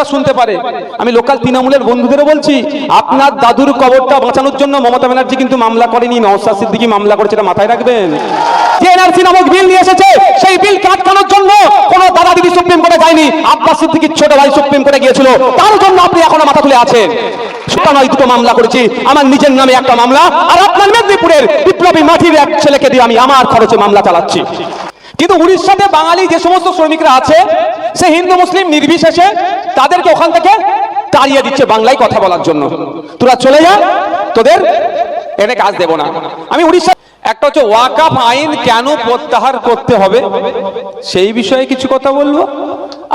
বন্ধুরা শুনতে পারে। আমি লোকাল তৃণমূলের বন্ধুদেরও বলছি, আপনার দাদুর কবরটা বাঁচানোর জন্য মমতা ব্যানার্জি কিন্তু মামলা করেনি নওসাদ সিদ্দিকি মামলা করেছে, এটা মাথায় রাখবেন। সেটা চালাচ্ছি। কিন্তু উড়িষ্যাতে বাঙালি যে সমস্ত শ্রমিকরা আছে, সে হিন্দু, মুসলিম, নির্বিশেষে তাদেরকে ওখান থেকে তাড়িয়ে দিচ্ছে বাংলায় কথা বলার জন্য। তোরা চলে যা, তোদের এনে কাজ দেব না। আমি উড়িষ্যা একটা হচ্ছে ওয়াকাফ আইন কেন প্রত্যাহার করতে হবে, সেই বিষয়ে কিছু কথা বলব,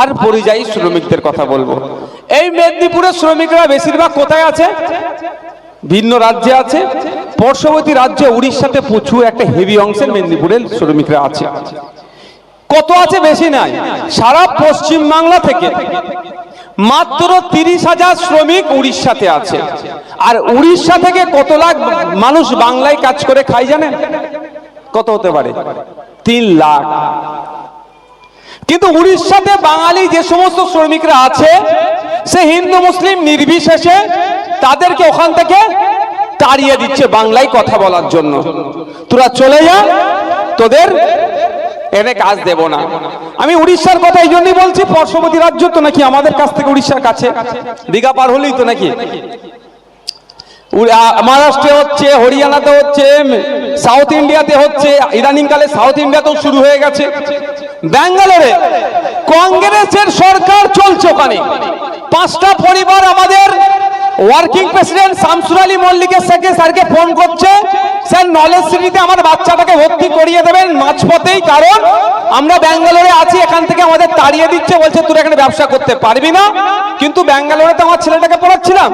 আর পরিযায়ী শ্রমিকদের কথা বলব। এই মেদিনীপুরের শ্রমিকরা বেশিরভাগ কোথায় আছে? ভিন্ন রাজ্যে আছে। পার্শ্ববর্তী রাজ্যে উড়িষ্যাতে প্রচুর একটা হেভি অংশের মেদিনীপুরের শ্রমিকরা আছে। কত আছে বেশি নাই, সারা পশ্চিম বাংলা থেকে। মাত্র তিরিশ হাজার শ্রমিক উড়িষ্যাতে আছে। আর উড়িষ্যা থেকে কত লাখ মানুষ বাংলায় কাজ করে খাই জানেন? কত হতে পারে? তিন লাখ। কিন্তু উড়িষ্যাতে বাঙালি যে সমস্ত শ্রমিকরা আছে, সে হিন্দু, মুসলিম নির্বিশেষে তাদেরকে ওখান থেকে তাড়িয়ে দিচ্ছে বাংলায় কথা বলার জন্য। তোরা চলে যা, তোদের এনে কাজ দেব না। আমি উড়িষ্যার কথা এই জন্যই বলছি, পার্শ্ববর্তী রাজ্য তো নাকি আমাদের কাছ থেকে উড়িষ্যার কাছে। দীঘা পার হলেই তো নাকি? মহারাষ্ট্রে হচ্ছে, হরিয়ানাতে হচ্ছে সাউথ ইন্ডিয়াতে হচ্ছে ইদানিং কালে সাউথ ইন্ডিয়াতেও শুরু হয়ে গেছে। ব্যাঙ্গালোরে কংগ্রেসের সরকার চলছে ওখানে। পাঁচটা পরিবার আমাদের ওয়ার্কিং প্রেসিডেন্ট শামসুর আলী মল্লিকের সাথে স্যারকে ফোন করছে। স্যার, নলেজ সিটিতে আমার বাচ্চাটাকে ভর্তি করিয়ে দেবেন মাঝপথেই, কারণ আমরা ব্যাঙ্গালোরে আছি, এখান থেকে আমাদের তাড়িয়ে দিচ্ছে, বলছে তুই এখানে ব্যবসা করতে পারবি না। কিন্তু ব্যাঙ্গালোরে তো আমার ছেলেটাকে পড়াচ্ছিলাম।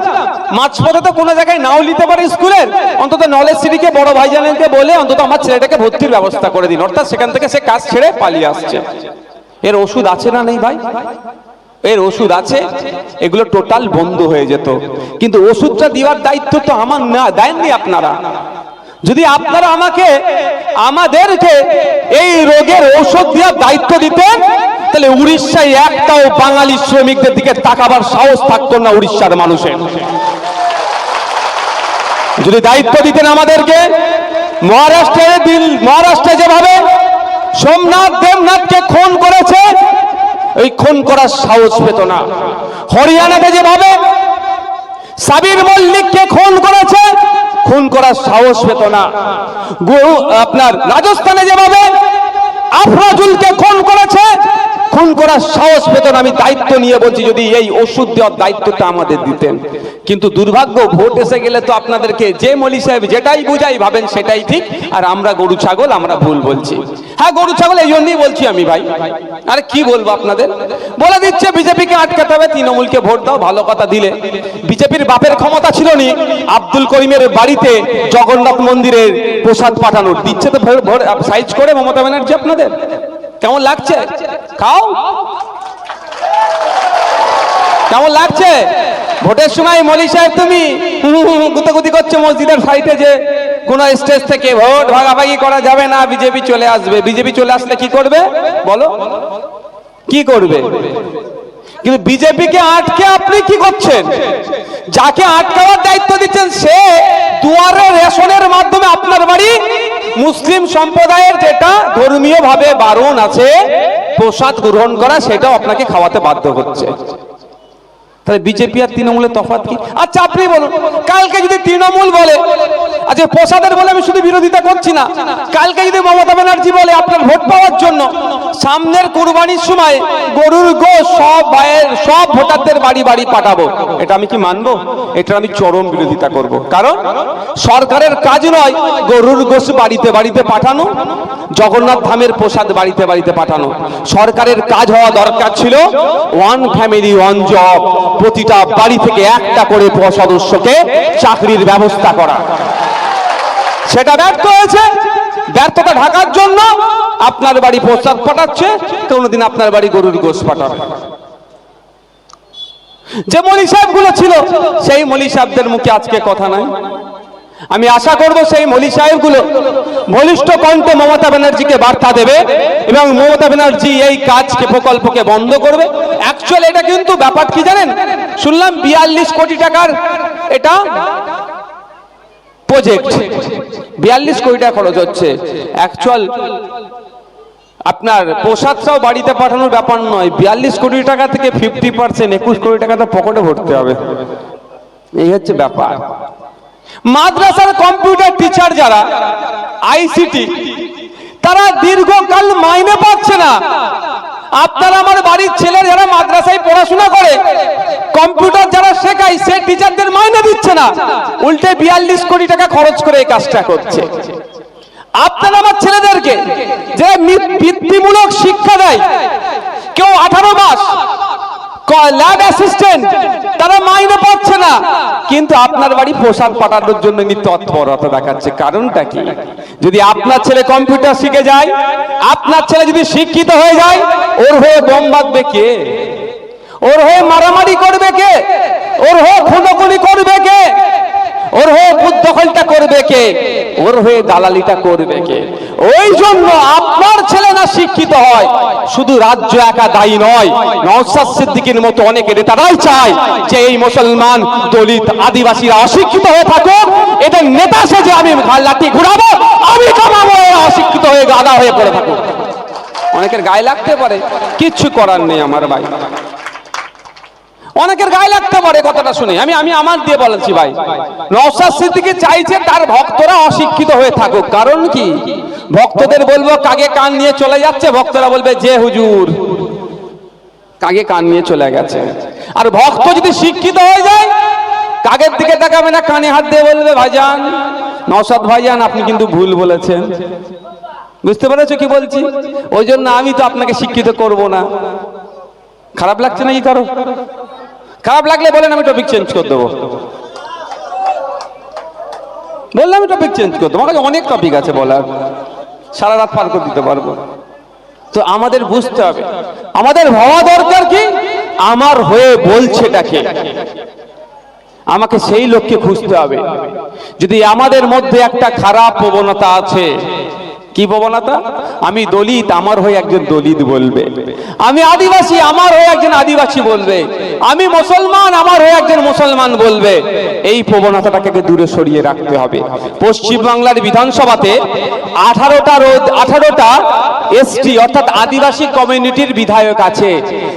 মাঝপথে তো কোনো জায়গায় নাও নিতে পারে স্কুলের। অন্তত নলেজ সিটিকে, বড় ভাই ভাইজানকে বলে অন্তত আমার ছেলেটাকে ভর্তির ব্যবস্থা করে দিন। অর্থাৎ সেখান থেকে সে কাজ ছেড়ে পালিয়ে আসছে। এর ওষুধ আছে না নেই ভাই? এর ওষুধ আছে, এগুলো টোটাল বন্ধ হয়ে যেত। কিন্তু ওষুধটা দেওয়ার দায়িত্ব তো আমার না, দেননি আপনারা। যদি আপনারা আমাকে, আমাদেরকে এই রোগের ঔষধ দেওয়ার দায়িত্ব দিতেন, তাহলে উড়িষ্যায় একটাও বাঙালি শ্রমিকদের দিকে তাকাবার সাহস থাকতো না উড়িষ্যার মানুষের। যদি দায়িত্ব দিতেন আমাদেরকে মহারাষ্ট্রে দিল মহারাষ্ট্রে যেভাবে সোমনাথ দেবনাথকে খুন করেছে, ওই খুন করার সাহস পেত না। হরিয়ানাতে যেভাবে সাবির মল্লিককে খুন করেছে খুন করার সাহস পেত না। আপনার রাজস্থানে যেভাবে আফরাজুলকে খুন করেছে খুন করার সাহস পেত না, আমি দায়িত্ব নিয়ে বলছি, যদি এই ওষুধ দেওয়ার দায়িত্বটা আমাদের দিতেন। কিন্তু দুর্ভাগ্য, ভোট এসে গেলে তো আপনাদেরকে যে মলি সাহেব যেটাই বুঝাই ভাবেন সেটাই ঠিক, আর আমরা গরু ছাগল, আমরা ভুল বলছি। হ্যাঁ গরু ছাগল, এই জন্যই বলছি আমি ভাই। আরে কি বলব আপনাদের? বলে দিচ্ছে, বিজেপিকে আটকাতে হবে, তৃণমূলকে ভোট দাও, ভালো কথা দিলে। বিজেপির বাপের ক্ষমতা ছিল নি, আব্দুল করিমের বাড়িতে জগন্নাথ মন্দিরের প্রসাদ পাঠানোর। দিচ্ছে তো সাইজ করে মমতা ব্যানার্জি আপনাদের। কেমন লাগছে? খাও। কেমন লাগছে? ভোটের সময় মলি সাহেব তুমি গুতাগুতি করছ মসজিদের সাইডে যে কোন স্টেজ থেকে ভোট ভাগাভাগি করা যাবে না, বিজেপি চলে আসবে। বিজেপি চলে আসলে কি করবে? বলো। কি করবে? কিন্তু বিজেপিকে আটকে আপনি কি করছেন? যাকে আটকাবার দায়িত্ব দিচ্ছেন সে দুয়ারে রেশনের মাধ্যমে আপনার বাড়ি মুসলিম সম্প্রদায়ের যেটা ধর্মীয় ভাবে বারণ আছে, প্রসাদ গ্রহণ করা, সেটাও আপনাকে খাওয়াতে বাধ্য করছে তাহলে বিজেপি আর তৃণমূলের তফাৎ কি? আচ্ছা আপনি বলুন, কালকে যদি তৃণমূল বলে আচ্ছা প্রসাদের বলে আমি শুধু বিরোধিতা করছি না, কালকে যদি মমতা ব্যানার্জি বলে আপনার ভোট পাওয়ার জন্য, সামনের কুরবানির সময় গরুর গো সব ভাইয়ের, সব ভোটারদের বাড়ি বাড়ি পাঠাবো। এটা আমি কি মানবো? এটা আমি চরম বিরোধিতা করব। কারণ সরকারের কাজ নয় গরুর গোস বাড়িতে বাড়িতে পাঠানো, জগন্নাথ ধামের প্রসাদ বাড়িতে বাড়িতে পাঠানো। সরকারের কাজ হওয়া দরকার ছিল ওয়ান ফ্যামিলি ওয়ান জব প্রতিটা বাড়ি থেকে একটা করে সদস্যকে চাকরির ব্যবস্থা করা। সেটা ব্যর্থ হয়েছে। ব্যর্থতা ঢাকার জন্য আপনার বাড়ি প্রস্তাব পাঠাচ্ছে, কোনোদিন আপনার বাড়ি গরুর গোস পাঠাবে যে মলি ছিল, সেই মলি সাহেবদের মুখে আজকে কথা নাই। আমি আশা করব সেই মলি সাহেবগুলো বলিষ্ঠ কণ্ঠে মমতা ব্যানার্জিকে বার্তা দেবে এবং মমতা ব্যানার্জি এই কাজকে, প্রকল্পকে বন্ধ করবে। অ্যাকচুয়ালি এটা কিন্তু ব্যাপার কি জানেন? শুনলাম বিয়াল্লিশ কোটি টাকার এটা প্রজেক্ট বিয়াল্লিশ কোটি টাকা খরচ হচ্ছে। অ্যাকচুয়াল আপনার প্রসাদটাও বাড়িতে পাঠানোর ব্যাপার নয়। বিয়াল্লিশ কোটি টাকা থেকে ফিফটি পার্সেন্ট একুশ কোটি টাকা তো পকেটে ভরতে হবে। এই হচ্ছে ব্যাপার। মাদ্রাসার কম্পিউটার টিচার যারা আইসিটি তারা দীর্ঘকাল মাইনে পাচ্ছে না। আপনার আমার বাড়ির ছেলে যারা মাদ্রাসায় পড়াশোনা করে কম্পিউটার যারা শেখায়, সে টিচারদের মাইনে দিচ্ছে না। উল্টে বিয়াল্লিশ কোটি টাকা খরচ করে এই কাজটা করছে। আপনার আমার ছেলেদেরকে যে বৃত্তিমূলক শিক্ষা দেয়, কেউ আঠারো মাস ল্যাব অ্যাসিস্ট্যান্ট তারা মাইনে পাচ্ছে না। কিন্তু আপনার বাড়ি পোশাক পাঠানোর জন্য নিত্য তৎপরতা দেখাচ্ছে। কারণটা কি? যদি আপনার ছেলে কম্পিউটার শিখে যায়, আপনার ছেলে যদি শিক্ষিত হয়ে যায়, ওর হয়ে বোম বাঁধবে কে? ওর হয়ে মারামারি করবে কে? ওর হয়ে খুনোখুনি করবে কে? ওর হয়ে দখলটা করবে কে? ওর হয়ে দালালিটা করবে কে? ওই জন্য আপনার ছেলে না শিক্ষিত হয়, শুধু রাজ্য একা দায়ী নয়, নওশাদ সিদ্দিকীর মতো অনেকে নেতারাই চায় যে এই মুসলমান দলিত আদিবাসীরা অশিক্ষিত হয়ে থাকুক, এদের নেতা সেজে আমি ঘাড় লাঠি ঘুরাবো, আমি কামাবো অশিক্ষিত হয়ে গাদা হয়ে পড়ে থাকুক। অনেকের গায়ে লাগতে পারে কিচ্ছু করার নেই আমার ভাই। অনেকের গায়ে লাগতে পারে কথাটা শুনে। আমি আমি আমার দিয়ে বলেছি ভাই। নওশাদ সিদ্দিকী চাইছে তার ভক্তরা অশিক্ষিত হয়ে থাকুক। কারণ কি? ভক্তদের বলব কাগে কান নিয়ে চলে যাচ্ছে? ভক্তরা বলবে, যে হুজুর কাগে কান নিয়ে চলে গেছে? আর ভক্ত যদি শিক্ষিত হয়ে যায় কাগের দিকে তাকাবে না, কানে হাত দিয়ে বলবে, ভাইজান নওসাদ ভাইজান, আপনি কিন্তু ভুল বলেছেন। বুঝতে পেরেছ কি বলছি? ওই জন্য আমি তো আপনাকে শিক্ষিত করব না। খারাপ লাগছে নাকি কারও? খারাপ লাগলে বলেন, আমি টপিক চেঞ্জ করে দেবো। বললাম আমি টপিক চেঞ্জ করে দেবো। আমার কাছে অনেক টপিক আছে বলার। সারা রাত পার করে দিতে পারব। তো আমাদের বুঝতে হবে, আমাদের ভাবা দরকার কি? আমার হয়ে বলছে বলছেটাকে আমাকে সেই লোককে খুঁজতে হবে। যদি আমাদের মধ্যে একটা খারাপ প্রবণতা আছে কি প্রবণতা আমি দলিত, আমার হয়ে একজন দলিত বলবে। আমি আদিবাসী, আমার হয়ে একজন আদিবাসী বলবে। আমি মুসলমান, আমার হয়ে একজন মুসলমান বলবে। এই প্রবণতাটাকে দূরে সরিয়ে রাখতে হবে। পশ্চিম বাংলার বিধানসভাতে আঠারোটা রোদ, আঠারোটা এসটি, অর্থাৎ আদিবাসী কমিউনিটির বিধায়ক আছে।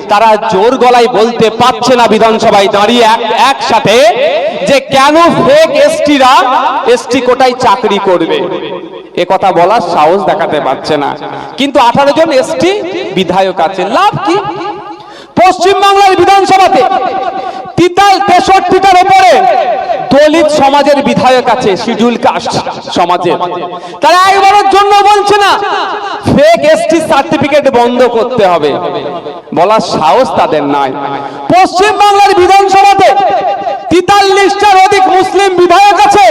তারা জোর গলায় বলতে পারছে না বিধানসভায়। দাঁড়িয়ে এক, একসাথে যে কেন ফেক এসটিরা এসটি কোটায় চাকরি করবে? এ কথা বলার সাহস দেখাতে পারছে না। কিন্তু আঠারো জন এসটি বিধায়ক আছে। লাভ কি? পশ্চিমবাংলার বিধানসভাতে তিতাল তেষট্টিটার উপরে দলিত সমাজের বিধায়ক আছে শিডিউল কাস্ট সমাজের তারা একবারের জন্য বলছে না ফেক এসটি সার্টিফিকেট বন্ধ করতে হবে। বলার সাহস তাদের নাই। পশ্চিম বাংলার বিধানসভাতে তেতাল্লিশটার অধিক মুসলিম বিধায়ক আছে,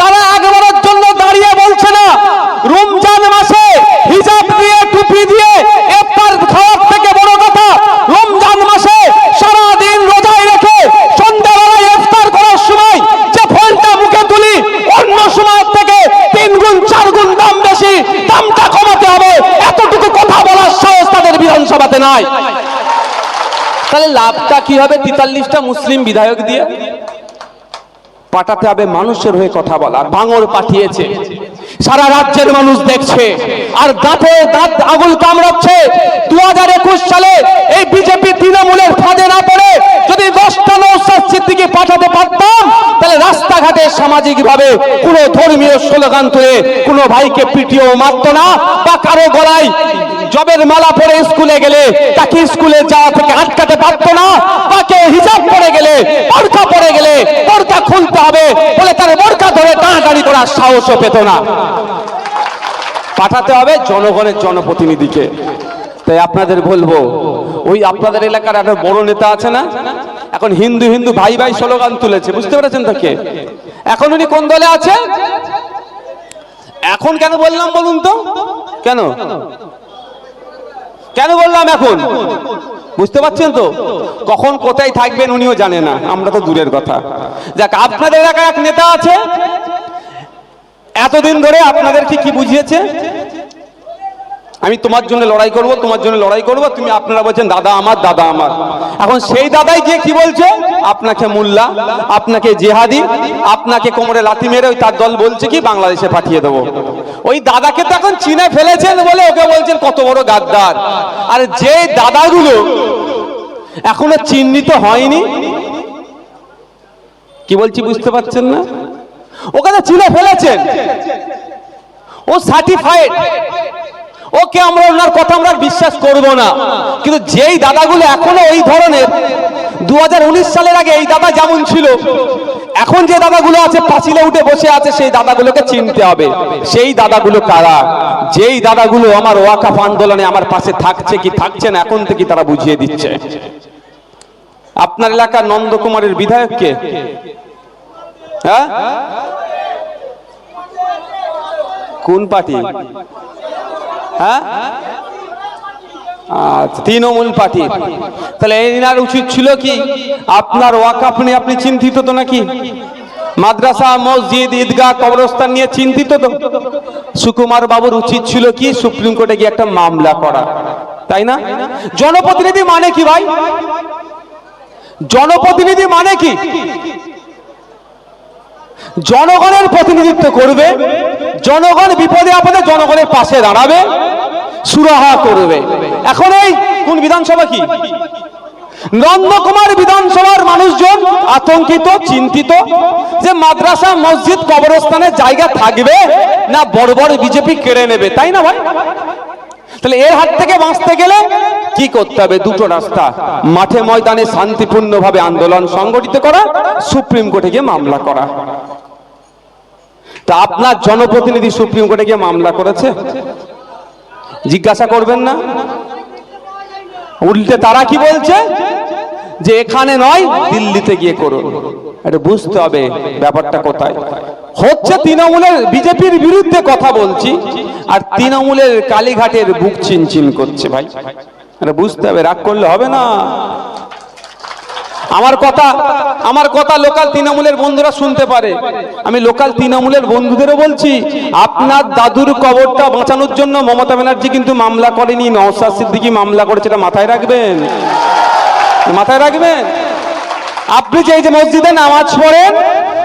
তারা একবারের জন্য দাঁড়িয়ে বলছে না রমজান মাসে হিজাব দিয়ে টুপি দিয়ে ইফতার খাওয়ার থেকে বড় কথা রমজান মাসে সারা দিন রোজায় রেখে সন্ধ্যাবেলায় ইফতার করার সময় যে ফলটা মুখে তুলি অন্য সময় থেকে তিন গুণ চার গুণ দাম বেশি দামটা কমাতে হবে এতটুকু কথা বলার সাহস তাদের বিধানসভাতে নাই তাহলে লাভটা কি হবে তেতাল্লিশটা মুসলিম বিধায়ক দিয়ে? পাঠাতে হবে মানুষের হয়ে কথা বলা। বাঙর পাঠিয়েছে। সারা রাজ্যের মানুষ দেখছে। আর দাঁতে দাঁত আগুল কামড়াচ্ছে। দু হাজার একুশ সালে এই বিজেপি তৃণমূলের ফাঁদে না পড়ে যদি দশটা নৌসাদ সিদ্দিকে পাঠাতে পারতাম, তাহলে রাস্তাঘাটে সামাজিক ভাবে কোনো ধর্মীয় স্লোগান তুলে কোনো ভাইকে পিটিয়েও মারতো না বা কারও গলায় জবের মালা পরে স্কুলে গেলে তাকে স্কুলে যাওয়া থেকে আটকাতে পারতো না বা কেউ হিজাব পরে গেলে বোরকা পরে গেলে বোরকা খুলতে হবে বলে তার করার সাহসও পেত না। পাঠাতে হবে জনগণের জনপ্রতিনিধিকে। তাই আপনাদের বলব, ওই আপনাদের এলাকার একটা বড় নেতা আছে না? এখন হিন্দু হিন্দু ভাই ভাই স্লোগান তুলেছে, বুঝতে পেরেছেন তো কে? এখন উনি কোন দলে আছে? এখন কেন বললাম বলুন তো? কেন? কেন বললাম এখন? বুঝতে পারছেন তো? কখন কোথায় থাকবেন উনিও জানে না, আমরা তো দূরের কথা। যাক, আপনাদের এলাকায় এক নেতা আছে এতদিন ধরে আপনাদেরকে কি বুঝিয়েছে? আমি তোমার জন্য লড়াই করব, তোমার জন্য লড়াই করব, তুমি আপনারা বলছেন, দাদা আমার দাদা আমার। এখন সেই দাদাই গিয়ে কি বলছে? আপনাকে মোল্লা, আপনাকে জেহাদি, আপনাকে কোমরে লাথি মেরে ওই তার দল বলছে কি, বাংলাদেশে পাঠিয়ে দেবো। ওই দাদাকে তো এখন চিনে ফেলেছেন বলে ওকে বলছেন, কত বড় গাদ্দার। আর যে দাদাগুলো এখনও চিহ্নিত হয়নি, কি বলছি বুঝতে পারছেন না? তো চিনে ফেলেছেন। ও সার্টিফাইড ওকে আমরা ওনার কথা আমরা বিশ্বাস করব না। কিন্তু যেই দাদাগুলো এখনও ওই ধরনের, দুহাজার উনিশ সালের আগে এই দাদা যেমন ছিল, এখন যে দাদাগুলো আছে পাঁচিলে উঠে বসে আছে, সেই দাদাগুলোকে চিনতে হবে, সেই দাদাগুলো কারা? যেই দাদাগুলো আমার ওয়াকাফ আন্দোলনে আমার পাশে থাকছে কি থাকছে না, এখন থেকে তারা বুঝিয়ে দিচ্ছে। আপনার এলাকার নন্দকুমারের বিধায়ক কে? হ্যাঁ? কোন পার্টি? হ্যাঁ? আচ্ছা তৃণমূল পার্টি। তাহলে এনার উচিত ছিল কি? আপনার ওয়াকাফ নিয়ে আপনি চিন্তিত তো নাকি? মাদ্রাসা, মসজিদ, ঈদগাহ, কবরস্থান নিয়ে চিন্তিত তো? সুকুমার বাবুর উচিত ছিল কি? সুপ্রিম কোর্টে গিয়ে একটা মামলা করা। তাই না? জনপ্রতিনিধি মানে কি ভাই? জনপ্রতিনিধি মানে কি? জনগণের প্রতিনিধিত্ব করবে, জনগণ বিপদে আপদে জনগণের পাশে দাঁড়াবে, সুরাহা করবে। এখন এই কোন বিধানসভা কি? নন্দকুমার বিধানসভার মানুষজন আতঙ্কিত, চিন্তিত যে মাদ্রাসা, মসজিদ, কবরস্থানের জায়গা থাকবে না বড় বড় বিজেপি কেড়ে নেবে, তাই না ভাই? তাহলে এর হাত থেকে বাঁচতে গেলে কি করতে হবে? দুটো রাস্তা। মাঠে ময়দানে শান্তিপূর্ণভাবে আন্দোলন সংগঠিত করা, সুপ্রিম কোর্টে গিয়ে মামলা করা। তা আপনার জনপ্রতিনিধি সুপ্রিম কোর্টে গিয়ে মামলা করেছে? জিজ্ঞাসা করবেন না? উল্টে তারা কি বলছে? যে এখানে নয়, দিল্লিতে গিয়ে করুন। এটা বুঝতে হবে ব্যাপারটা কোথায়। হচ্ছে তৃণমূলের বিজেপির বিরুদ্ধে কথা বলছি, আর তৃণমূলের কালীঘাটের বুক চিনচিন করছে ভাই। এটা বুঝতে হবে, রাগ করলে হবে না। আমার কথা আমার কথা লোকাল তৃণমূলের বন্ধুরা শুনতে পারে। আমি লোকাল তৃণমূলের বন্ধুদেরও বলছি, আপনার দাদুর কবরটা বাঁচানোর জন্য মমতা ব্যানার্জি কিন্তু মামলা করেনি নওসাদ সিদ্দিকি মামলা করেছে, এটা মাথায় রাখবেন। মাথায় রাখবেন? আপনি যে এই যে মসজিদে নামাজ পড়েন,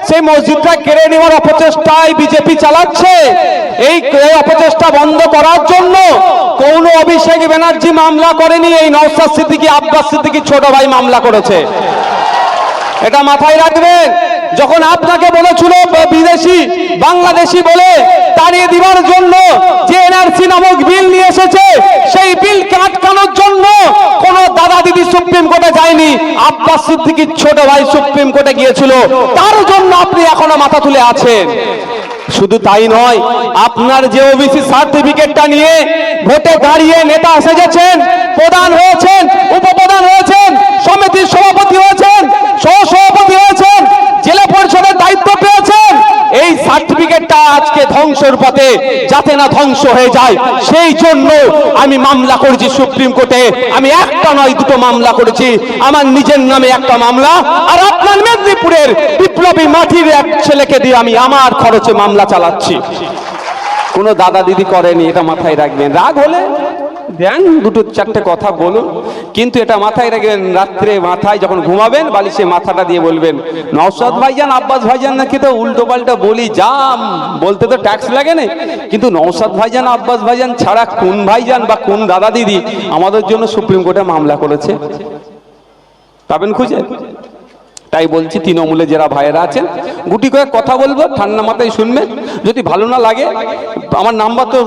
সেই মসজিদটা কেড়ে নেওয়ার অপচেষ্টায় বিজেপি চালাচ্ছে। এই এই অপচেষ্টা বন্ধ করার জন্য কোন অভিষেক ব্যানার্জি মামলা করেনি, এই নওসাদ সিদ্দিকি, আব্বাস সিদ্দিকি ছোট ভাই মামলা করেছে। এটা মাথায় রাখবেন, যখন আপনাকে বলেছিল বিদেশি, বাংলাদেশি বলে তাড়িয়ে দিবার জন্য যে এনআরসি নামক বিল নিয়ে এসেছে, সেই বিল আটকানোর জন্য কোন দাদা দিদি সুপ্রিম কোর্টে যায়নি, আব্বাস সিদ্দিকির ছোট ভাই সুপ্রিম কোর্টে গিয়েছিল। তার জন্য আপনি এখনও মাথা তুলে আছেন। শুধু তাই নয়, আপনার যে ওবিসি সার্টিফিকেটটা নিয়ে ভোটে দাঁড়িয়ে নেতা সেজেছেন প্রধান হয়েছেন, উপপ্রধান হয়েছেন, সমিতির সভাপতি হয়েছেন সহসভাপতি হয়েছেন জেলা পরিষদের দায়িত্ব পেয়েছেন এই আজকে ধ্বংসের পথে যাতে না ধ্বংস হয়ে যায়, সেই জন্য আমি মামলা করেছি সুপ্রিম কোর্টে। আমি একটা নয়, দুটো মামলা করেছি। আমার নিজের নামে একটা মামলা, আর আপনার মেদিনীপুরের বিপ্লবী মাঠির এক ছেলেকে দিয়ে আমি আমার খরচে মামলা চালাচ্ছি। কোনো দাদা দিদি করেনি, এটা মাথায় রাখবেন। রাগ হলে দেন, দুটো চারটে কথা বলুন। কিন্তু এটা মাথায় রাখবেন, রাত্রে মাথায় যখন ঘুমাবেন, বালিশে মাথাটা দিয়ে বলবেন নওসাদ ভাইজান, আব্বাস ভাইজান নাকি তো উল্টো পাল্টা বলি, যাম, বলতে তো ট্যাক্স লাগে না কিন্তু নওসাদ ভাইজান, আব্বাস ভাইজান ছাড়া কোন ভাইজান বা কোন দাদা দিদি আমাদের জন্য সুপ্রিম কোর্টে মামলা করেছে? পাবেন খুঁজে? তাই বলছি, তৃণমূলে যারা ভাইয়েরা আছেন, গুটি কয়েক কথা বলব, ঠান্ডা মাথায় শুনবেন। যদি ভালো না লাগে, আমার নাম্বার তো